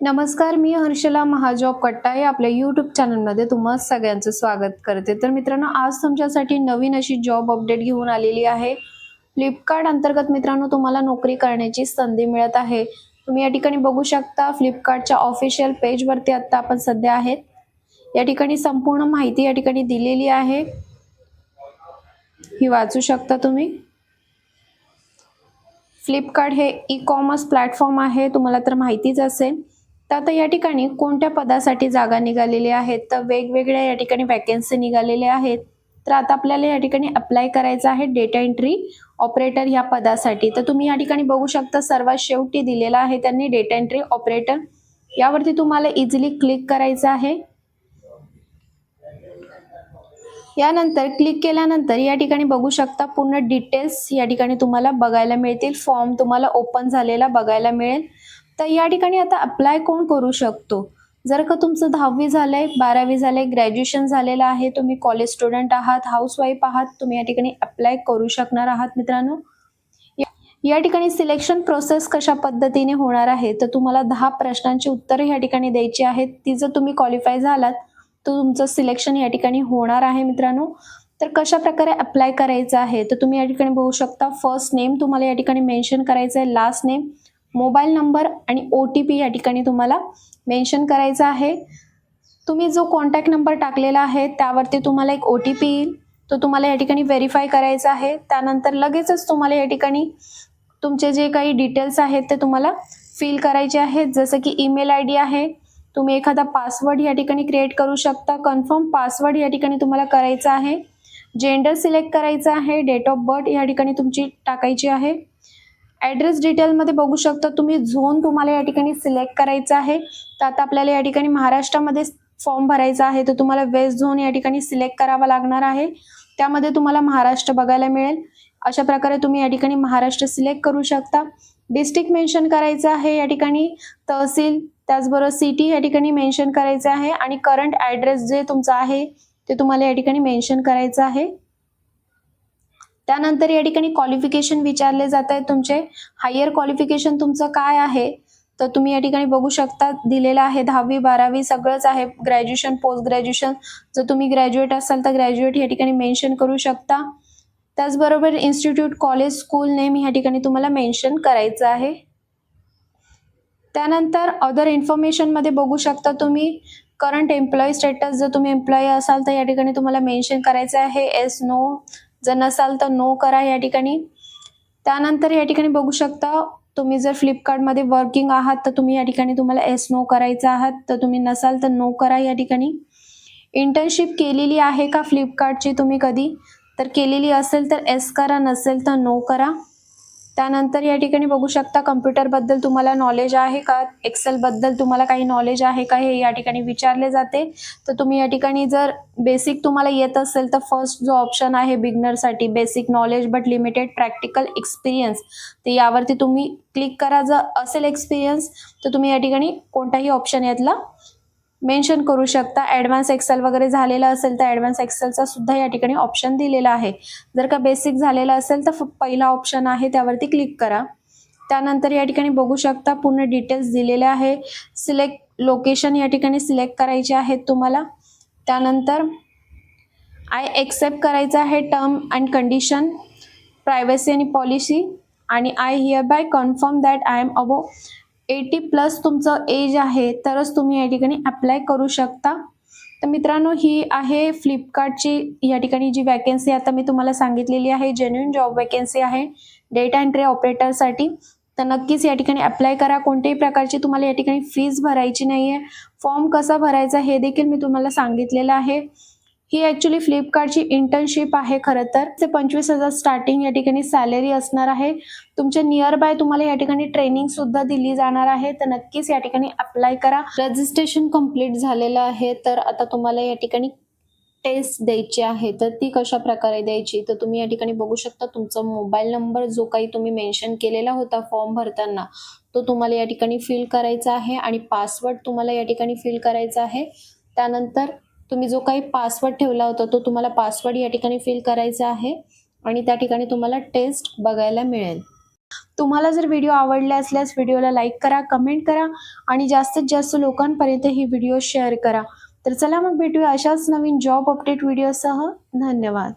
नमस्कार मी हर्षला महाजॉब कट्टा आपल्या यूट्यूब चॅनलमध्ये तुम्हा सगळ्यांचं स्वागत करते. तर मित्रांनो आज तुमच्यासाठी नवीन अशी जॉब अपडेट घेऊन आलेली आहे. फ्लिपकार्ट अंतर्गत मित्रांनो तुम्हाला नोकरी करण्याची संधी मिळत आहे. तुम्ही या ठिकाणी बघू शकता फ्लिपकार्टच्या ऑफिशियल पेजवरती आत्ता आपण सध्या आहेत. या ठिकाणी संपूर्ण माहिती या ठिकाणी दिलेली आहे. ही वाचू शकता तुम्ही. फ्लिपकार्ट हे ई कॉमर्स प्लॅटफॉर्म आहे. तुम्हाला तर माहितीच असेल. तर आता या ठिकाणी कोणत्या पदासाठी जागा निघालेल्या आहेत? तर वेगवेगळ्या या ठिकाणी वॅकन्सी निघालेल्या आहेत. तर आता आपल्याला या ठिकाणी अप्लाय करायचं आहे डेटा एंट्री ऑपरेटर ह्या पदासाठी. तर तुम्ही या ठिकाणी बघू शकता सर्वात शेवटी दिलेला आहे त्यांनी डेटा एंट्री ऑपरेटर यावरती तुम्हाला इझिली क्लिक करायचं आहे. यानंतर क्लिक केल्यानंतर या ठिकाणी बघू शकता पूर्ण डिटेल्स या ठिकाणी तुम्हाला बघायला मिळतील. फॉर्म तुम्हाला ओपन झालेला बघायला मिळेल. तर या ठिकाणी आता अप्लाय कोण करू शकतो? जर का तुमचं दहावी झालंय बारावी झालंय ग्रॅज्युएशन झालेलं आहे तुम्ही कॉलेज स्टुडंट आहात हाऊसवाईफ आहात तुम्ही या ठिकाणी अप्लाय करू शकणार आहात मित्रांनो. या- या ठिकाणी सिलेक्शन प्रोसेस कशा पद्धतीने होणार आहे? तर तुम्हाला दहा प्रश्नांची उत्तरं या ठिकाणी द्यायची आहेत. ती जर तुम्ही क्वालिफाय झालात तर तुमचं सिलेक्शन या ठिकाणी होणार आहे मित्रांनो. तर कशा प्रकारे अप्लाय करायचं आहे? तर तुम्ही या ठिकाणी बघू शकता फर्स्ट नेम तुम्हाला या ठिकाणी मेन्शन करायचं आहे लास्ट नेम मोबाईल नंबर आणि ओ टी पी या ठिकाणी तुम्हाला मेन्शन करायचा आहे. तुम्ही जो कॉन्टॅक्ट नंबर टाकलेला आहे त्यावरती तुम्हाला एक ओ टी पी येईल. तो तुम्हाला या ठिकाणी व्हेरीफाय करायचा आहे. त्यानंतर लगेचच तुम्हाला या ठिकाणी तुमचे जे काही डिटेल्स आहेत ते तुम्हाला फिल करायचे आहेत. जसं की ईमेल आय डी आहे. तुम्ही एखादा पासवर्ड या ठिकाणी क्रिएट करू शकता. कन्फर्म पासवर्ड या ठिकाणी तुम्हाला करायचा आहे. जेंडर सिलेक्ट करायचं आहे. डेट ऑफ बर्थ या ठिकाणी तुमची टाकायची आहे. ॲड्रेस डिटेलमध्ये बघू शकता तुम्ही झोन तुम्हाला या ठिकाणी सिलेक्ट करायचा आहे. तर आता आपल्याला या ठिकाणी महाराष्ट्रामध्ये फॉर्म भरायचा आहे तर तुम्हाला वेस्ट झोन या ठिकाणी सिलेक्ट करावा लागणार आहे. त्यामध्ये तुम्हाला महाराष्ट्र बघायला मिळेल. अशा प्रकारे तुम्ही या ठिकाणी महाराष्ट्र सिलेक्ट करू शकता. डिस्ट्रिक्ट मेन्शन करायचं आहे या ठिकाणी तहसील त्याचबरोबर सिटी या ठिकाणी मेन्शन करायचं आहे आणि करंट ॲड्रेस जे तुमचा आहे ते तुम्हाला या ठिकाणी मेन्शन करायचं आहे. त्यानंतर या ठिकाणी क्वालिफिकेशन विचारले जात आहे तुमचे. हायर क्वालिफिकेशन तुमचं काय आहे? तर तुम्ही या ठिकाणी बघू शकता दिलेलं आहे दहावी बारावी सगळंच आहे. ग्रॅज्युएशन पोस्ट ग्रॅज्युएशन जर तुम्ही ग्रॅज्युएट असाल तर ग्रॅज्युएट या ठिकाणी मेन्शन करू शकता. त्याचबरोबर इन्स्टिट्यूट कॉलेज स्कूल नेम ह्या ठिकाणी तुम्हाला मेन्शन करायचं आहे. त्यानंतर अदर इन्फॉर्मेशनमध्ये बघू शकता तुम्ही. करंट एम्प्लॉई स्टेटस जर तुम्ही एम्प्लॉई असाल तर या ठिकाणी तुम्हाला मेन्शन करायचं आहे. एस नो जर नसाल तर नो करा या ठिकाणी. त्यानंतर या ठिकाणी बघू शकता तुम्ही जर फ्लिपकार्टमध्ये वर्किंग आहात तर तुम्ही या ठिकाणी तुम्हाला एस नो करायचं आहात. तर तुम्ही नसाल तर नो करा या ठिकाणी. इंटर्नशिप केलेली आहे का फ्लिपकार्टची तुम्ही कधी? तर केलेली असेल तर एस करा नसेल तर नो करा. त्यानंतर या ठिकाणी बघू शकता कम्प्युटरबद्दल तुम्हाला नॉलेज आहे का? एक्सेलबद्दल तुम्हाला काही नॉलेज आहे का? हे या ठिकाणी विचारले जाते. तर तुम्ही या ठिकाणी जर बेसिक तुम्हाला येत असेल तर फर्स्ट जो ऑप्शन आहे बिगनरसाठी basic knowledge but limited practical experience तर यावरती तुम्ही क्लिक करा. जर असेल एक्सपिरियन्स तर तुम्ही या ठिकाणी कोणताही ऑप्शन यातला मेन्शन करू शकता. ॲडव्हान्स एक्सेल वगैरे झालेलं असेल तर ॲडव्हान्स एक्सेलचा सुद्धा या ठिकाणी ऑप्शन दिलेला आहे. जर का बेसिक झालेलं असेल तर फ- पहिला ऑप्शन आहे त्यावरती क्लिक करा. त्यानंतर या ठिकाणी बघू शकता पूर्ण डिटेल्स दिलेले आहे. सिलेक्ट लोकेशन या ठिकाणी सिलेक्ट करायचे आहेत तुम्हाला. त्यानंतर आय एक्सेप्ट करायचं आहे टर्म अँड कंडिशन प्रायव्हसी आणि पॉलिसी आणि I hereby confirm that I am above eighteen plus तुमचं एज आहे तरच तुम्ही या ठिकाणी अप्लाय करू शकता. तर मित्रांनो ही आहे फ्लिपकार्टची या ठिकाणी जी वॅकन्सी आता मी तुम्हाला सांगितलेली आहे जेन्युन जॉब वॅकन्सी आहे डेटा एंट्री ऑपरेटरसाठी तर नक्कीच या ठिकाणी अप्लाय करा. कोणत्याही प्रकारची तुम्हाला या ठिकाणी फीज भरायची नाही आहे फॉर्म कसा भरायचा हे देखील मी तुम्हाला सांगितलेलं आहे. ही ॲक्च्युली फ्लिपकार्टची इंटर्नशिप आहे खरं तर. ते पंचवीस हजार स्टार्टिंग या ठिकाणी सॅलरी असणार आहे. तुमच्या नियर बाय तुम्हाला या ठिकाणी ट्रेनिंग सुद्धा दिली जाणार आहे. तर नक्कीच या ठिकाणी अप्लाय करा. रजिस्ट्रेशन कंप्लीट झालेलं आहे. तर आता तुम्हाला या ठिकाणी टेस्ट द्यायची आहे. तर ती कशा प्रकारे द्यायची? तर तुम्ही या ठिकाणी बघू शकता तुमचा मोबाईल नंबर जो काही तुम्ही मेन्शन केलेला होता फॉर्म भरताना तो तुम्हाला या ठिकाणी फिल करायचा आहे. आणि पासवर्ड तुम्हाला या ठिकाणी फिल करायचा आहे. त्यानंतर तुम्ही जो काही पासवर्ड ठेवला होता तो तुम्हाला पासवर्ड या ठिकाणी फिल करायचा आहे आणि त्या ठिकाणी तुम्हाला टेस्ट बघायला मिळेल. तुम्हाला जर व्हिडिओ आवडले असल्यास व्हिडिओला लाईक करा कमेंट करा आणि जास्तीत जास्त लोकांपर्यंत ही व्हिडिओ शेअर करा. तर चला मग भेटूया अशाच नवीन जॉब अपडेट व्हिडिओसह धन्यवाद.